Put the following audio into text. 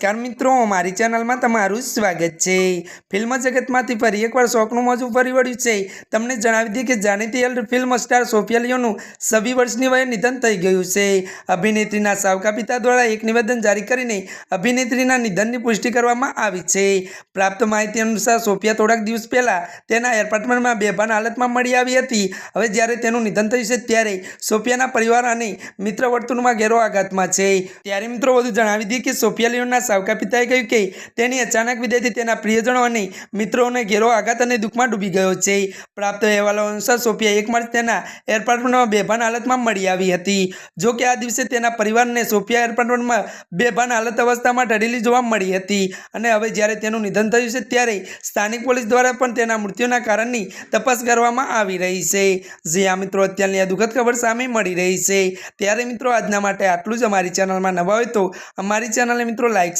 નમસ્કાર મિત્રો, મારી ચેનલમાં તમારું સ્વાગત છે. ફિલ્મ જગતમાંથી ફરી એકવાર શોખનું મોજું ફરી વળ્યું છે. તમને જણાવી દઈએ કે જાણીતી ફિલ્મ સ્ટાર સોફિયા લિયોનું વર્ષની વયે નિધન થઈ ગયું છે. અભિનેત્રીના સાવકા પિતા દ્વારા એક નિવેદન જારી કરીને અભિનેત્રીના નિધનની પુષ્ટિ કરવામાં આવી છે. પ્રાપ્ત માહિતી અનુસાર સોફિયા થોડાક દિવસ પહેલાં તેના એપાર્ટમેન્ટમાં બેભાન હાલતમાં મળી આવી હતી. હવે જ્યારે તેનું નિધન થયું છે ત્યારે સોફિયાના પરિવાર અને મિત્ર વર્તુળમાં ઘેરો આઘાતમાં છે. ત્યારે મિત્રો વધુ જણાવી દઈએ કે સોફિયા સાવકા પિતાએ કહ્યું કે તેની અચાનક વિદાયથી તેના પ્રિયજનો અને મિત્રોને ઘેરો આઘાત અને દુઃખમાં ડૂબી ગયો છે. પ્રાપ્ત અહેવાલો અનુસાર સોફિયા એક માર્ચ તેના એપાર્ટમેન્ટમાં બેભાન હાલતમાં મળી આવી હતી. જો કે આ દિવસે તેના પરિવારને સોફિયા એપાર્ટમેન્ટમાં બેભાન હાલત અવસ્થામાં ઢળેલી જોવા મળી હતી અને હવે જ્યારે તેનું નિધન થયું છે ત્યારે સ્થાનિક પોલીસ દ્વારા પણ તેના મૃત્યુના કારણની તપાસ કરવામાં આવી રહી છે. જે આ મિત્રો, અત્યારની આ દુઃખદ ખબર સામે મળી રહી છે. ત્યારે મિત્રો, આજના માટે આટલું જ. અમારી ચેનલમાં નવા હોય તો અમારી ચેનલને મિત્રો લાઇક